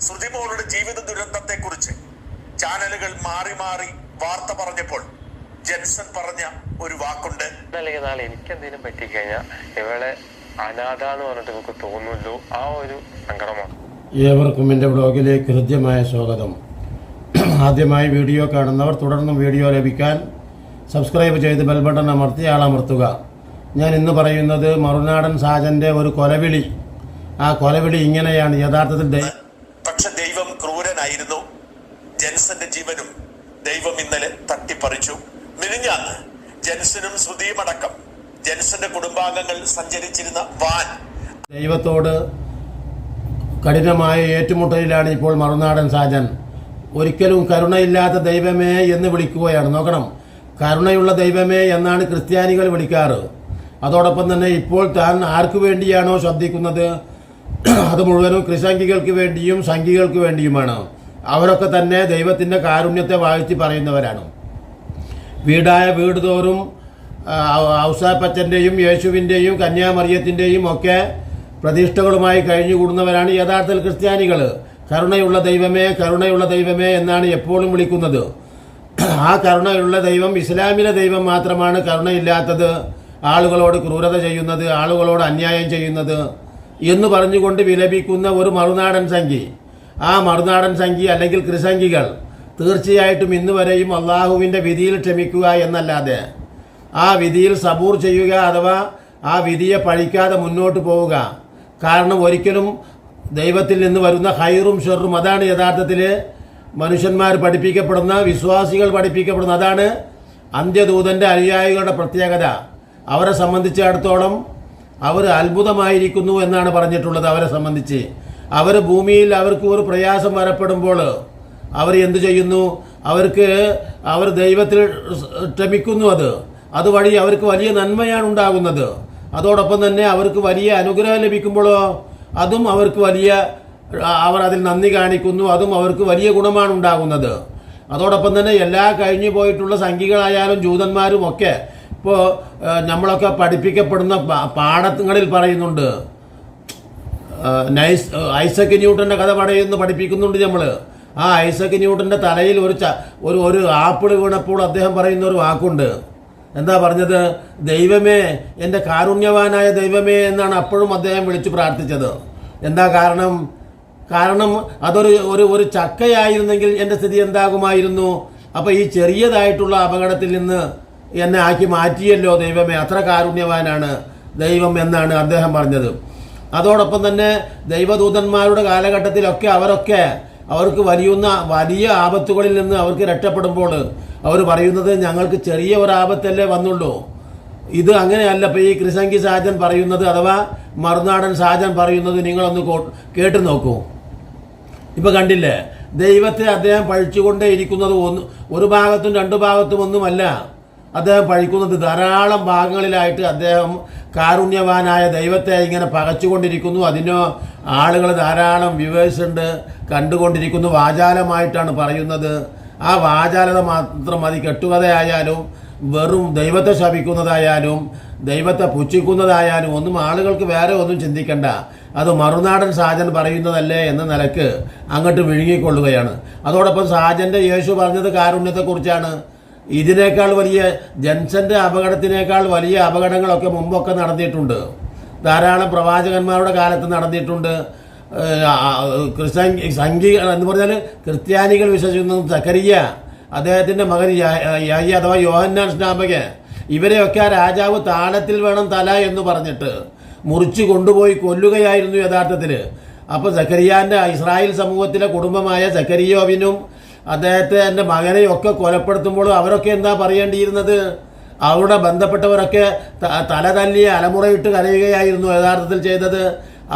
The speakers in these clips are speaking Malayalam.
ശ്രുതിമോളുടെ ജീവിത ദുരന്തത്തെ കുറിച്ച് ചാനലുകൾ മാറി മാറി വാർത്ത പറഞ്ഞപ്പോൾ ജെൻസൺ പറഞ്ഞ ഒരു വാക്കുണ്ട്. അല്ലെങ്കിൽ നാളെ എനിക്ക് എന്തെങ്കിലും പറ്റിക്കഴിഞ്ഞാൽ ഇവളെ അനാഥ എന്ന് പറഞ്ഞിട്ട് നമുക്ക് തോന്നുമല്ലോ ആ ഒരു സങ്കടമാണ്. ഏവർക്കും എന്റെ ബ്ലോഗിലേക്ക് ഹൃദ്യമായ സ്വാഗതം. ആദ്യമായി വീഡിയോ കാണുന്നവർ തുടർന്നും വീഡിയോ ലഭിക്കാൻ സബ്സ്ക്രൈബ് ചെയ്ത് ബെൽ ബട്ടൺ അമർത്തി ആളമർത്തുക. ഞാൻ ഇന്ന് പറയുന്നത് മറുനാടൻ സാജന്റെ ഒരു കൊലവിളി. ആ കൊലവിളി ഇങ്ങനെയാണ്. യഥാർത്ഥത്തിൽ ദൈ- പക്ഷെ ദൈവം ക്രൂരനായിരുന്നു ജെൻസന്റെ ജീവനും ദൈവം തട്ടിപ്പറിച്ചു മിനിഞ്ഞാന്ന് ജെൻസനും ശ്രുതിയുമടക്കം ജെൻസന്റെ കുടുംബാംഗങ്ങൾ സഞ്ചരിച്ചിരുന്ന വാൻ. ദൈവത്തോട് കഠിനമായ ഏറ്റുമുട്ടലിലാണ് ഇപ്പോൾ മറുനാടൻ സാജൻ. ഒരിക്കലും കരുണയില്ലാത്ത ദൈവമേ എന്ന് വിളിക്കുകയാണ്. നോക്കണം. കരുണയുള്ള ദൈവമേ എന്നാണ് ക്രിസ്ത്യാനികൾ വിളിക്കാറ്. അതോടൊപ്പം തന്നെ ഇപ്പോൾ താൻ ആർക്കു വേണ്ടിയാണോ ശ്രദ്ധിക്കുന്നത്? അത് മുഴുവനും ക്രിസംഖികൾക്ക് വേണ്ടിയും സംഘികൾക്ക് വേണ്ടിയുമാണ്. അവരൊക്കെ തന്നെ ദൈവത്തിന്റെ കാരുണ്യത്തെ വാഴ്ത്തി പറയുന്നവരാണ്. വീടായ വീട് തോറും ഔസാപ്പച്ചന്റെയും യേശുവിന്റെയും കന്യാമറിയത്തിന്റെയും ഒക്കെ പ്രതിഷ്ഠകളുമായി കഴിഞ്ഞുകൂടുന്നവരാണ് യഥാർത്ഥത്തിൽ ക്രിസ്ത്യാനികൾ കരുണയുള്ള ദൈവമേ കരുണയുള്ള ദൈവമേ എന്നാണ് എപ്പോഴും വിളിക്കുന്നത്. ആ കരുണയുള്ള ദൈവം ഇസ്ലാമിലെ ദൈവം മാത്രമാണ് കരുണയില്ലാത്തത് ആളുകളോട് ക്രൂരത ചെയ്യുന്നത് ആളുകളോട് അന്യായം ചെയ്യുന്നത് എന്ന് പറഞ്ഞുകൊണ്ട് വിലപിക്കുന്ന ഒരു മറുനാടൻ സംഖ്യ ആ മറുനാടൻ സംഖ്യ അല്ലെങ്കിൽ ക്രിസംഖികൾ തീർച്ചയായിട്ടും ഇന്ന് വരെയും അള്ളാഹുവിന്റെ വിധിയിൽ ക്ഷമിക്കുക എന്നല്ലാതെ ആ വിധിയിൽ സബൂർ ചെയ്യുക അഥവാ ആ വിധിയെ പഴിക്കാതെ മുന്നോട്ട് പോവുക. കാരണം ഒരിക്കലും ദൈവത്തിൽ നിന്ന് വരുന്ന ഹൈറും ഷെറും അതാണ് യഥാർത്ഥത്തിൽ മനുഷ്യന്മാർ പഠിപ്പിക്കപ്പെടുന്ന വിശ്വാസികൾ പഠിപ്പിക്കപ്പെടുന്ന അതാണ് അന്ത്യദൂതന്റെ അനുയായികളുടെ പ്രത്യേകത. അവരെ സംബന്ധിച്ചിടത്തോളം അവർ അത്ഭുതമായിരിക്കുന്നു എന്നാണ് പറഞ്ഞിട്ടുള്ളത് അവരെ സംബന്ധിച്ച്. അവർ ഭൂമിയിൽ അവർക്ക് ഒരു പ്രയാസം വരപ്പെടുമ്പോൾ അവർ എന്തു ചെയ്യുന്നു? അവർക്ക് അവർ ദൈവത്തിൽ ക്ഷമിക്കുന്നു അത്. അതുവഴി അവർക്ക് വലിയ നന്മയാണ് ഉണ്ടാകുന്നത്. അതോടൊപ്പം തന്നെ അവർക്ക് വലിയ അനുഗ്രഹം ലഭിക്കുമ്പോഴോ അതും അവർക്ക് വലിയ അവർ അതിൽ നന്ദി കാണിക്കുന്നു. അതും അവർക്ക് വലിയ ഗുണമാണ് ഉണ്ടാകുന്നത്. അതോടൊപ്പം തന്നെ എല്ലാ കഴിഞ്ഞു പോയിട്ടുള്ള സംഖ്യകളായാലും ജൂതന്മാരും ഒക്കെ ഇപ്പോൾ നമ്മളൊക്കെ പഠിപ്പിക്കപ്പെടുന്ന പാഠങ്ങളിൽ പറയുന്നുണ്ട്. നൈസ് ഐസക് ന്യൂട്ടന്റെ കഥ പറയുന്നു പഠിപ്പിക്കുന്നുണ്ട് നമ്മൾ ആ ഐസക് ന്യൂട്ടന്റെ തലയിൽ ഒരു ച ഒരു ഒരു ആപ്പിൾ വീണപ്പോൾ അദ്ദേഹം പറയുന്ന ഒരു വാക്കുണ്ട്. എന്താ പറഞ്ഞത്? ദൈവമേ എന്റെ കാരുണ്യവാനായ ദൈവമേ എന്നാണ് അപ്പോഴും അദ്ദേഹം വിളിച്ചു പ്രാർത്ഥിച്ചത്. എന്താ കാരണം? കാരണം അതൊരു ഒരു ഒരു ചക്കയായിരുന്നെങ്കിൽ എന്റെ സ്ഥിതി എന്താകുമായിരുന്നു? അപ്പോൾ ഈ ചെറിയതായിട്ടുള്ള അപകടത്തിൽ നിന്ന് എന്നെ ആക്കി മാറ്റിയല്ലോ ദൈവമേ അത്ര കാരുണ്യവാനാണ് ദൈവം എന്നാണ് അദ്ദേഹം പറഞ്ഞത്. അതോടൊപ്പം തന്നെ ദൈവദൂതന്മാരുടെ കാലഘട്ടത്തിലൊക്കെ അവരൊക്കെ അവർക്ക് വലിയുന്ന വലിയ ആപത്തുകളിൽ നിന്ന് അവർക്ക് രക്ഷപ്പെടുമ്പോൾ അവർ പറയുന്നത് ഞങ്ങൾക്ക് ചെറിയ ഒരു ആപത്തല്ലേ വന്നുള്ളൂ. ഇത് അങ്ങനെയല്ല. ഇപ്പോൾ ഈ ക്രിസംഗി സാജൻ പറയുന്നത് അഥവാ മറുനാടൻ സാജൻ പറയുന്നത് നിങ്ങളൊന്ന് കേട്ടു നോക്കൂ. ഇപ്പം കണ്ടില്ലേ? ദൈവത്തെ അദ്ദേഹം പഴിച്ചുകൊണ്ടേ ഇരിക്കുന്നത് ഒന്ന് ഒരു ഭാഗത്തും രണ്ടു ഭാഗത്തും ഒന്നുമല്ല. അദ്ദേഹം പഴിക്കുന്നത് ധാരാളം ഭാഗങ്ങളിലായിട്ട് അദ്ദേഹം കാരുണ്യവാനായ ദൈവത്തെ ഇങ്ങനെ പകച്ചുകൊണ്ടിരിക്കുന്നു. അതിനോ ആളുകൾ ധാരാളം വ്യൂവേഴ്സ് ഉണ്ട്. കണ്ടുകൊണ്ടിരിക്കുന്നു. വാചാലമായിട്ടാണ് പറയുന്നത്. ആ വാചാലത മാത്രം മതി. കെട്ടുകഥയായാലും വെറും ദൈവത്തെ ശപിക്കുന്നതായാലും ദൈവത്തെ പുച്ഛിക്കുന്നതായാലും ഒന്നും ആളുകൾക്ക് വേറെ ഒന്നും ചിന്തിക്കണ്ട. അത് മറുനാടൻ സാജൻ പറയുന്നതല്ലേ എന്ന നിലയ്ക്ക് അങ്ങോട്ട് വിഴുങ്ങിക്കൊള്ളുകയാണ്. അതോടൊപ്പം സാജന്റെ യേശു പറഞ്ഞത് കാരുണ്യത്തെക്കുറിച്ചാണ്. ഇതിനേക്കാൾ വലിയ ജൻസന്റെ അപകടത്തിനേക്കാൾ വലിയ അപകടങ്ങളൊക്കെ മുമ്പൊക്കെ നടന്നിട്ടുണ്ട്. ധാരാളം പ്രവാചകന്മാരുടെ കാലത്ത് നടന്നിട്ടുണ്ട്. സംഘി എന്ന് പറഞ്ഞാൽ ക്രിസ്ത്യാനികൾ വിശ്വസിക്കുന്ന സക്കരിയ അദ്ദേഹത്തിന്റെ മകൻ യായി അഥവാ യോഹന്നാൻ സ്നാപക ഇവരെയൊക്കെ ആ രാജാവ് താളത്തിൽ വേണം തല എന്ന് പറഞ്ഞിട്ട് മുറിച്ചു കൊണ്ടുപോയി കൊല്ലുകയായിരുന്നു യഥാർത്ഥത്തിൽ അപ്പോൾ സക്കരിയാന്റെ ഇസ്രായേൽ സമൂഹത്തിലെ കുടുംബമായ സക്കരിയോവിനും അദ്ദേഹത്തെ എന്റെ മകനെയൊക്കെ കൊലപ്പെടുത്തുമ്പോൾ അവരൊക്കെ എന്താ പറയേണ്ടിയിരുന്നത്? അവരുടെ ബന്ധപ്പെട്ടവരൊക്കെ തല തല്ലി അലമുറയിട്ട് കരയുകയായിരുന്നു യഥാർത്ഥത്തിൽ ചെയ്തത്.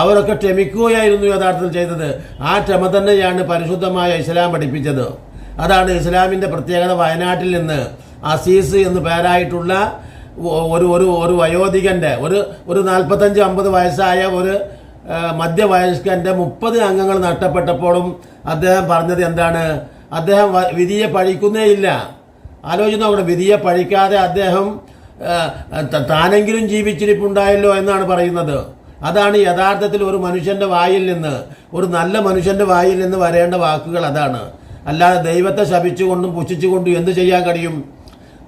അവരൊക്കെ ക്ഷമിക്കുകയായിരുന്നു യഥാർത്ഥത്തിൽ ചെയ്തത്. ആ ക്ഷമ തന്നെയാണ് പരിശുദ്ധമായ ഇസ്ലാം പഠിപ്പിച്ചത്. അതാണ് ഇസ്ലാമിന്റെ പ്രത്യേകത വയനാട്ടിൽ നിന്ന് അസീസ് എന്ന് പേരായിട്ടുള്ള ഒരു ഒരു ഒരു വയോധികന്റെ ഒരു ഒരു നാൽപ്പത്തഞ്ച് അമ്പത് വയസ്സായ ഒരു മധ്യവയസ്കന്റെ മുപ്പത് അംഗങ്ങൾ നഷ്ടപ്പെട്ടപ്പോഴും അദ്ദേഹം പറഞ്ഞത് എന്താണ്? അദ്ദേഹം വിധിയെ പഴിക്കുന്നേയില്ല ആലോചിച്ച് നോക്കണം വിധിയെ പഴിക്കാതെ അദ്ദേഹം താനെങ്കിലും ജീവിച്ചിരിപ്പുണ്ടായല്ലോ എന്നാണ് പറയുന്നത്. അതാണ് യഥാർത്ഥത്തിൽ ഒരു മനുഷ്യന്റെ വായിൽ നിന്ന് ഒരു നല്ല മനുഷ്യന്റെ വായിൽ നിന്ന് വരേണ്ട വാക്കുകൾ അതാണ്. അല്ലാതെ ദൈവത്തെ ശപിച്ചുകൊണ്ടും പുച്ഛിച്ചുകൊണ്ടും എന്ത് ചെയ്യാൻ കഴിയും?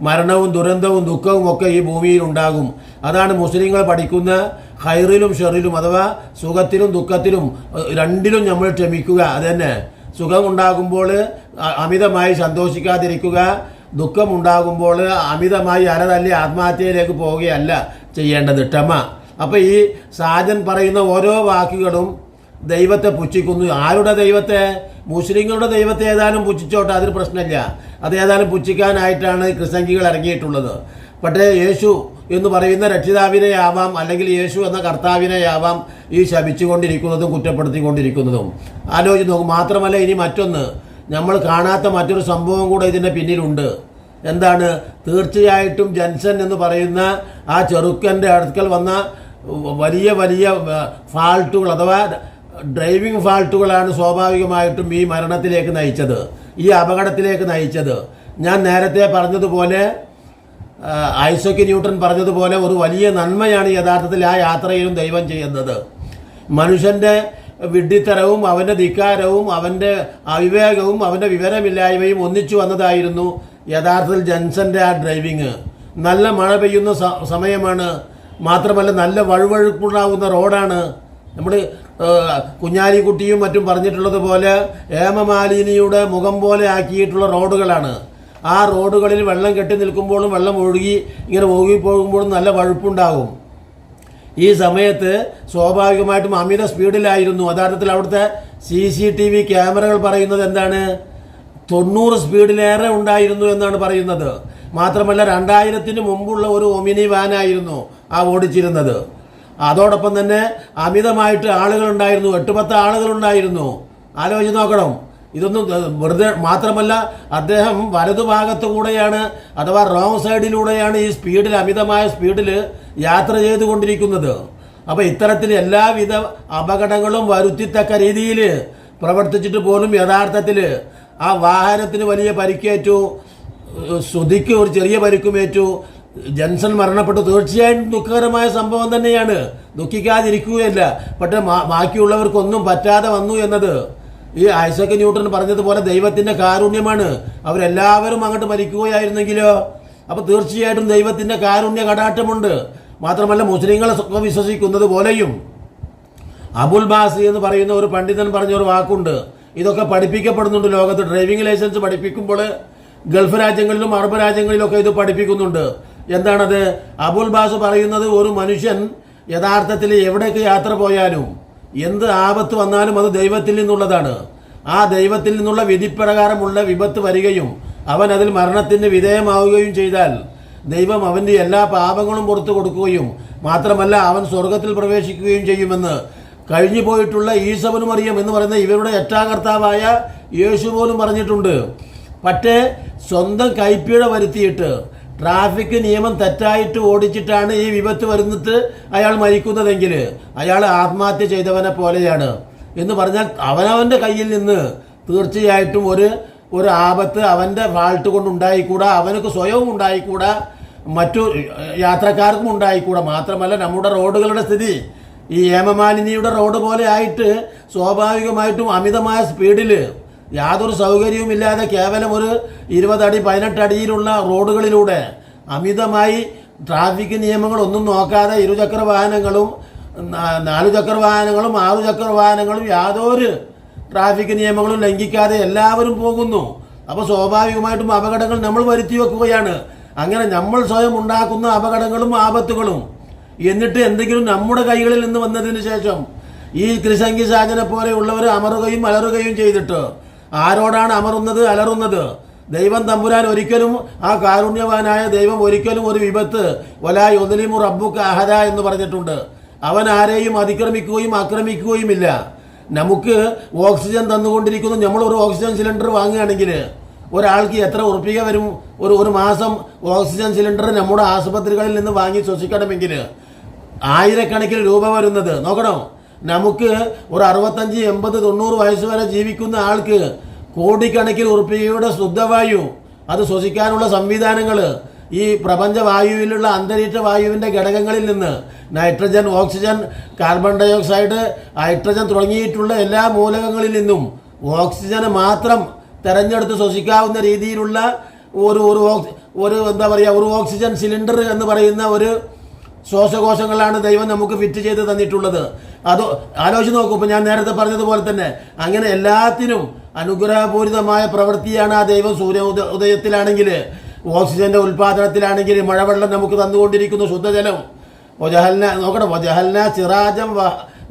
മരണവും ദുരന്തവും ദുഃഖവും ഒക്കെ ഈ ഭൂമിയിൽ ഉണ്ടാകും. അതാണ് മുസ്ലിങ്ങൾ പഠിക്കുന്ന ഹൈറിലും ഷെറിലും അഥവാ സുഖത്തിലും ദുഃഖത്തിലും രണ്ടിലും നമ്മൾ ക്ഷമിക്കുക. അതന്നെ സുഖമുണ്ടാകുമ്പോൾ അമിതമായി സന്തോഷിക്കാതിരിക്കുക ദുഃഖമുണ്ടാകുമ്പോൾ അമിതമായി അലതല്ലി ആത്മഹത്യയിലേക്ക് പോവുകയല്ല ചെയ്യേണ്ടത്. ക്ഷമ. അപ്പോൾ ഈ സാജൻ പറയുന്ന ഓരോ വാക്കുകളും ദൈവത്തെ പുച്ഛിക്കുന്നു. ആരുടെ ദൈവത്തെ? മുസ്ലിങ്ങളുടെ ദൈവത്തെ ഏതാനും പുച്ഛിച്ചോട്ടെ അതിന് പ്രശ്നമില്ല. അത് ഏതാനും പുച്ഛിക്കാനായിട്ടാണ് ക്രിസംഖികൾ ഇറങ്ങിയിട്ടുള്ളത്. പക്ഷേ യേശു എന്ന് പറയുന്ന രക്ഷിതാവിനെയാവാം അല്ലെങ്കിൽ യേശു എന്ന കർത്താവിനെയാവാം ഈ ശപിച്ചുകൊണ്ടിരിക്കുന്നതും കുറ്റപ്പെടുത്തിക്കൊണ്ടിരിക്കുന്നതും. ആലോചിച്ച് നോക്കും മാത്രമല്ല ഇനി മറ്റൊന്ന്. നമ്മൾ കാണാത്ത മറ്റൊരു സംഭവം കൂടെ ഇതിന്റെ പിന്നിലുണ്ട്. എന്താണ്? തീർച്ചയായിട്ടും ജൻസൻ എന്ന് പറയുന്ന ആ ചെറുക്കന്റെ അടുക്കൽ വന്ന വലിയ വലിയ ഫാൾട്ടുകൾ അഥവാ ഡ്രൈവിംഗ് ഫാൾട്ടുകളാണ് സ്വാഭാവികമായിട്ടും ഈ മരണത്തിലേക്ക് നയിച്ചത്. ഈ അപകടത്തിലേക്ക് നയിച്ചത്. ഞാൻ നേരത്തെ പറഞ്ഞതുപോലെ ആ, ഐസക് ന്യൂട്ടൺ പറഞ്ഞതുപോലെ ഒരു വലിയ നന്മയാണ് യഥാർത്ഥത്തിൽ ആ യാത്രയിലും ദൈവം ചെയ്യുന്നത്. മനുഷ്യന്റെ വിഡ്ഢിത്തരവും അവന്റെ ധിക്കാരവും അവന്റെ അവിവേകവും അവന്റെ വിവരമില്ലായ്മയും ഒന്നിച്ചു വന്നതായിരുന്നു യഥാർത്ഥത്തിൽ ജെൻസന്റെ ആ ഡ്രൈവിങ്. നല്ല മഴ പെയ്യുന്ന സമയമാണ്. മാത്രമല്ല നല്ല വഴുവഴുപ്പുണ്ടാകുന്ന റോഡാണ്. നമ്മൾ കുഞ്ഞാലിക്കുട്ടിയും മറ്റും പറഞ്ഞിട്ടുള്ളത് പോലെ ഹേമമാലിനിയുടെ മുഖം പോലെ ആക്കിയിട്ടുള്ള റോഡുകളാണ്. ആ റോഡുകളിൽ വെള്ളം കെട്ടി നിൽക്കുമ്പോഴും വെള്ളം ഒഴുകി ഇങ്ങനെ ഒഴുകി പോകുമ്പോഴും നല്ല വഴുപ്പുണ്ടാകും. ഈ സമയത്ത് സ്വാഭാവികമായിട്ടും അമിത സ്പീഡിലായിരുന്നു. യഥാർത്ഥത്തിൽ അവിടുത്തെ സി സി ടി വി ക്യാമറകൾ പറയുന്നത് എന്താണ്? തൊണ്ണൂറ് സ്പീഡിലേറെ ഉണ്ടായിരുന്നു എന്നാണ് പറയുന്നത്. മാത്രമല്ല രണ്ടായിരത്തിന് മുമ്പുള്ള ഒരു ഒമിനി വാനായിരുന്നു ആ ഓടിച്ചിരുന്നത്. അതോടൊപ്പം തന്നെ അമിതമായിട്ട് ആളുകൾ ഉണ്ടായിരുന്നു. എട്ട് പത്ത് ആളുകൾ ഉണ്ടായിരുന്നു. ആലോചിച്ച് നോക്കണം. ഇതൊന്നും വെറുതെ മാത്രമല്ല അദ്ദേഹം വലതുഭാഗത്തു കൂടെയാണ് അഥവാ റോങ് സൈഡിലൂടെയാണ് ഈ സ്പീഡിൽ അമിതമായ സ്പീഡിൽ യാത്ര ചെയ്തുകൊണ്ടിരിക്കുന്നത്. അപ്പൊ ഇത്തരത്തിൽ എല്ലാവിധ അപകടങ്ങളും വരുത്തിത്തക്ക രീതിയിൽ പ്രവർത്തിച്ചിട്ട് പോലും യഥാർത്ഥത്തിൽ ആ വാഹനത്തിന് വലിയ പരിക്കേറ്റു ശ്രുതിക്ക് ഒരു ചെറിയ പരിക്കുമേറ്റു. ജൻസൺ മരണപ്പെട്ടു. തീർച്ചയായും ദുഃഖകരമായ സംഭവം തന്നെയാണ്. ദുഃഖിക്കാതിരിക്കുകയല്ല. പക്ഷെ ബാക്കിയുള്ളവർക്കൊന്നും പറ്റാതെ വന്നു എന്നത് ഈ ഐസക് ന്യൂട്ടൺ പറഞ്ഞതുപോലെ ദൈവത്തിന്റെ കാരുണ്യമാണ്. അവരെല്ലാവരും അങ്ങോട്ട് മരിക്കുകയായിരുന്നെങ്കിലോ? അപ്പൊ തീർച്ചയായിട്ടും ദൈവത്തിന്റെ കാരുണ്യ കടാട്ടമുണ്ട് മാത്രമല്ല മുസ്ലിങ്ങളെ വിശ്വസിക്കുന്നത് പോലെയും. അബുൽ ബാസി എന്ന് പറയുന്ന ഒരു പണ്ഡിതൻ പറഞ്ഞ ഒരു വാക്കുണ്ട്. ഇതൊക്കെ പഠിപ്പിക്കപ്പെടുന്നുണ്ട് ലോകത്ത്. ഡ്രൈവിംഗ് ലൈസൻസ് പഠിപ്പിക്കുമ്പോൾ ഗൾഫ് രാജ്യങ്ങളിലും അറബ് രാജ്യങ്ങളിലൊക്കെ ഇത് പഠിപ്പിക്കുന്നുണ്ട്. എന്താണത്? അബുൽ ബാസ് പറയുന്നത് ഒരു മനുഷ്യൻ യഥാർത്ഥത്തിൽ എവിടേക്ക് യാത്ര പോയാലും എന്ത് ആപത്ത് വന്നാലും അത് ദൈവത്തിൽ നിന്നുള്ളതാണ്. ആ ദൈവത്തിൽ നിന്നുള്ള വിധിപ്രകാരമുള്ള വിപത്ത് വരികയും അവൻ അതിൽ മരണത്തിന് വിധേയമാവുകയും ചെയ്താൽ ദൈവം അവന്റെ എല്ലാ പാപങ്ങളും പുറത്തു കൊടുക്കുകയും മാത്രമല്ല അവൻ സ്വർഗത്തിൽ പ്രവേശിക്കുകയും ചെയ്യുമെന്ന് കഴിഞ്ഞു പോയിട്ടുള്ള ഈസവനും അറിയാം എന്ന് പറയുന്ന ഇവരുടെ എട്ടാകർത്താവായ യേശു പോലും പറഞ്ഞിട്ടുണ്ട്. പക്ഷേ സ്വന്തം കൈപ്പീഴ വരുത്തിയിട്ട് ട്രാഫിക് നിയമം തെറ്റായിട്ട് ഓടിച്ചിട്ടാണ് ഈ വിപത്ത് വരുന്നിട്ട് അയാൾ മരിക്കുന്നതെങ്കിൽ അയാൾ ആത്മഹത്യ ചെയ്തവനെ പോലെയാണ്. എന്ന് പറഞ്ഞാൽ അവനവന്റെ കയ്യിൽ നിന്ന് തീർച്ചയായിട്ടും ഒരു ഒരു ആപത്ത് അവന്റെ ഫാൾട്ട് കൊണ്ട് ഉണ്ടായിക്കൂടാ അവനക്ക് സ്വയവും ഉണ്ടായിക്കൂടാ മറ്റു യാത്രക്കാർക്കും ഉണ്ടായിക്കൂടാ. മാത്രമല്ല നമ്മുടെ റോഡുകളുടെ സ്ഥിതി ഈ ഹേമമാലിനിയുടെ റോഡ് പോലെ ആയിട്ട് സ്വാഭാവികമായിട്ടും അമിതമായ സ്പീഡിൽ യാതൊരു സൗകര്യവുമില്ലാതെ കേവലം ഒരു ഇരുപതടി പതിനെട്ടടിയിലുള്ള റോഡുകളിലൂടെ അമിതമായി ട്രാഫിക് നിയമങ്ങളൊന്നും നോക്കാതെ ഇരുചക്ര വാഹനങ്ങളും നാലു ചക്ര വാഹനങ്ങളും ആറു ചക്ര വാഹനങ്ങളും യാതൊരു ട്രാഫിക് നിയമങ്ങളും ലംഘിക്കാതെ എല്ലാവരും പോകുന്നു. അപ്പോൾ സ്വാഭാവികമായിട്ടും അപകടങ്ങൾ നമ്മൾ വരുത്തി വെക്കുകയാണ്. അങ്ങനെ നമ്മൾ സ്വയം ഉണ്ടാക്കുന്ന അപകടങ്ങളും ആപത്തുകളും എന്നിട്ട് എന്തെങ്കിലും നമ്മുടെ കൈകളിൽ നിന്ന് വന്നതിന് ശേഷം ഈ ത്രിസംഖ്യ സാജനെ പോലെയുള്ളവർ അമറുകയും അലറുകയും ചെയ്തിട്ട് ആരോടാണ് അമറുന്നത് അലറുന്നത്? ദൈവം തമ്പുരാൻ ഒരിക്കലും ആ കാരുണ്യവാനായ ദൈവം ഒരിക്കലും ഒരു വിപത്ത് വലാ ഒതലിമു റബ്ബുക്ക് അഹദ എന്ന് പറഞ്ഞിട്ടുണ്ട്. അവൻ ആരെയും അതിക്രമിക്കുകയും ആക്രമിക്കുകയുമില്ല. നമുക്ക് ഓക്സിജൻ തന്നുകൊണ്ടിരിക്കുന്നു. നമ്മൾ ഒരു ഓക്സിജൻ സിലിണ്ടർ വാങ്ങുകയാണെങ്കിൽ ഒരാൾക്ക് എത്ര ഉറപ്പിക വരും? ഒരു ഒരു മാസം ഓക്സിജൻ സിലിണ്ടർ നമ്മുടെ ആശുപത്രികളിൽ നിന്ന് വാങ്ങി ശ്വസിക്കണമെങ്കിൽ ആയിരക്കണക്കിന് രൂപ വരുന്നത്. നോക്കണം? നമുക്ക് ഒരു അറുപത്തഞ്ച് എൺപത് തൊണ്ണൂറ് വയസ്സ് വരെ ജീവിക്കുന്ന ആൾക്ക് കോടിക്കണക്കിന് ഉറുപ്പികയുടെ ശുദ്ധവായു അത് ശ്വസിക്കാനുള്ള സംവിധാനങ്ങൾ ഈ പ്രപഞ്ച വായുവിലുള്ള അന്തരീക്ഷ വായുവിന്റെ ഘടകങ്ങളിൽ നിന്ന് nitrogen oxygen carbon dioxide hydrogen തുടങ്ങിയിട്ടുള്ള എല്ലാ മൂലകങ്ങളിൽ നിന്നും ഓക്സിജന് മാത്രം തെരഞ്ഞെടുത്ത് ശ്വസിക്കാവുന്ന രീതിയിലുള്ള ഒരു ഒരു ഒരു എന്താ പറയുക ഒരു ഓക്സിജൻ സിലിണ്ടർ എന്ന് പറയുന്ന ഒരു ശ്വാസകോശങ്ങളാണ് ദൈവം നമുക്ക് ഫിറ്റ് ചെയ്ത് തന്നിട്ടുള്ളത്. അത് ആലോചിച്ച് നോക്കൂ ഇപ്പം ഞാൻ നേരത്തെ പറഞ്ഞതുപോലെ തന്നെ അങ്ങനെ എല്ലാത്തിനും അനുഗ്രഹപൂരിതമായ പ്രവൃത്തിയാണ് ആ ദൈവം സൂര്യ ഉദയത്തിലാണെങ്കിൽ ഓക്സിജന്റെ ഉൽപാദനത്തിലാണെങ്കിൽ മഴവെള്ളം നമുക്ക് തന്നുകൊണ്ടിരിക്കുന്നു ശുദ്ധജലം. വജഹൽന നോക്കണം വജഹൽന ചിറാജം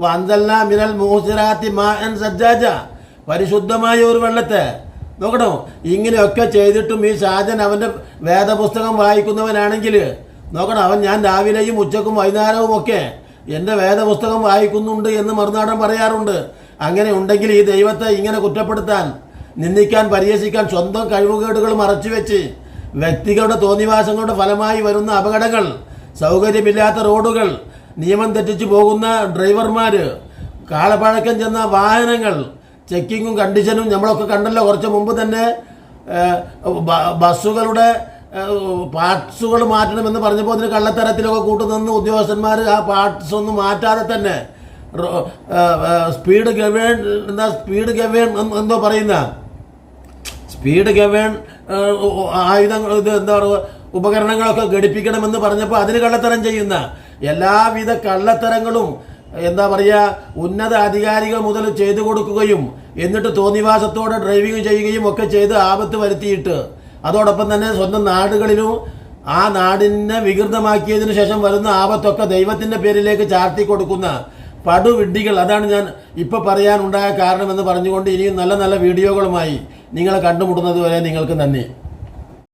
വന്തൽന മിനൽ മൂസിറാത്തി മാൻ സജ്ജാജ. പരിശുദ്ധമായ ഒരു വെള്ളത്തെ നോക്കണോ ഇങ്ങനെയൊക്കെ ചെയ്തിട്ടും ഈ ഷാജൻ അവന്റെ വേദപുസ്തകം വായിക്കുന്നവനാണെങ്കിൽ നോക്കണം അവൻ ഞാൻ രാവിലെയും ഉച്ചക്കും വൈകുന്നേരവും ഒക്കെ എന്റെ വേദപുസ്തകം വായിക്കുന്നുണ്ട് എന്ന് മറുനാടൻ പറയാറുണ്ട്. അങ്ങനെ ഉണ്ടെങ്കിൽ ഈ ദൈവത്തെ ഇങ്ങനെ കുറ്റപ്പെടുത്താൻ നിന്ദിക്കാൻ പരിഹസിക്കാൻ സ്വന്തം കഴിവുകേടുകൾ മറച്ചുവെച്ച് വ്യക്തികളുടെ തോന്നിവാസങ്ങളുടെ ഫലമായി വരുന്ന അപകടങ്ങൾ സൗകര്യമില്ലാത്ത റോഡുകൾ നിയമം തെറ്റിച്ചു പോകുന്ന ഡ്രൈവർമാർ കാളപ്പഴക്കം ചെന്ന വാഹനങ്ങൾ ചെക്കിങ്ങും കണ്ടീഷനും നമ്മളൊക്കെ കണ്ടല്ലോ കുറച്ച് മുമ്പ് തന്നെ ബസ്സുകളുടെ പാർട്സുകൾ മാറ്റണമെന്ന് പറഞ്ഞപ്പോൾ അതിന് കള്ളത്തരത്തിലൊക്കെ കൂട്ടുനിന്ന് ഉദ്യോഗസ്ഥന്മാർ ആ പാർട്സ് ഒന്നും മാറ്റാതെ തന്നെ സ്പീഡ് ഗവേൺ എന്താ സ്പീഡ് ഗവേൺ എന്തോ പറയുന്ന? സ്പീഡ് ഗവേൺ ആയുധങ്ങൾ ഇത് എന്താ പറയുക ഉപകരണങ്ങളൊക്കെ ഘടിപ്പിക്കണമെന്ന് പറഞ്ഞപ്പോൾ അതിന് കള്ളത്തരം ചെയ്യുന്ന? എല്ലാവിധ കള്ളത്തരങ്ങളും എന്താ പറയുക ഉന്നത അധികാരികൾ മുതൽ ചെയ്തു കൊടുക്കുകയും എന്നിട്ട് തോന്നിവാസത്തോടെ ഡ്രൈവിംഗ് ചെയ്യുകയും ഒക്കെ ചെയ്ത് ആപത്ത് വരുത്തിയിട്ട് അതോടൊപ്പം തന്നെ സ്വന്തം നാടുകളിലും ആ നാടിനെ വികൃതമാക്കിയതിനു ശേഷം വരുന്ന ആപത്തൊക്കെ ദൈവത്തിന്റെ പേരിലേക്ക് ചാർത്തി കൊടുക്കുന്ന പടുവിഡ്ഢികൾ. അതാണ് ഞാൻ ഇപ്പൊ പറയാനുണ്ടായ കാരണമെന്ന് പറഞ്ഞുകൊണ്ട് ഇനിയും നല്ല നല്ല വീഡിയോകളുമായി നിങ്ങളെ കണ്ടുമുട്ടുന്നത് വരെ നിങ്ങൾക്ക് നന്ദി.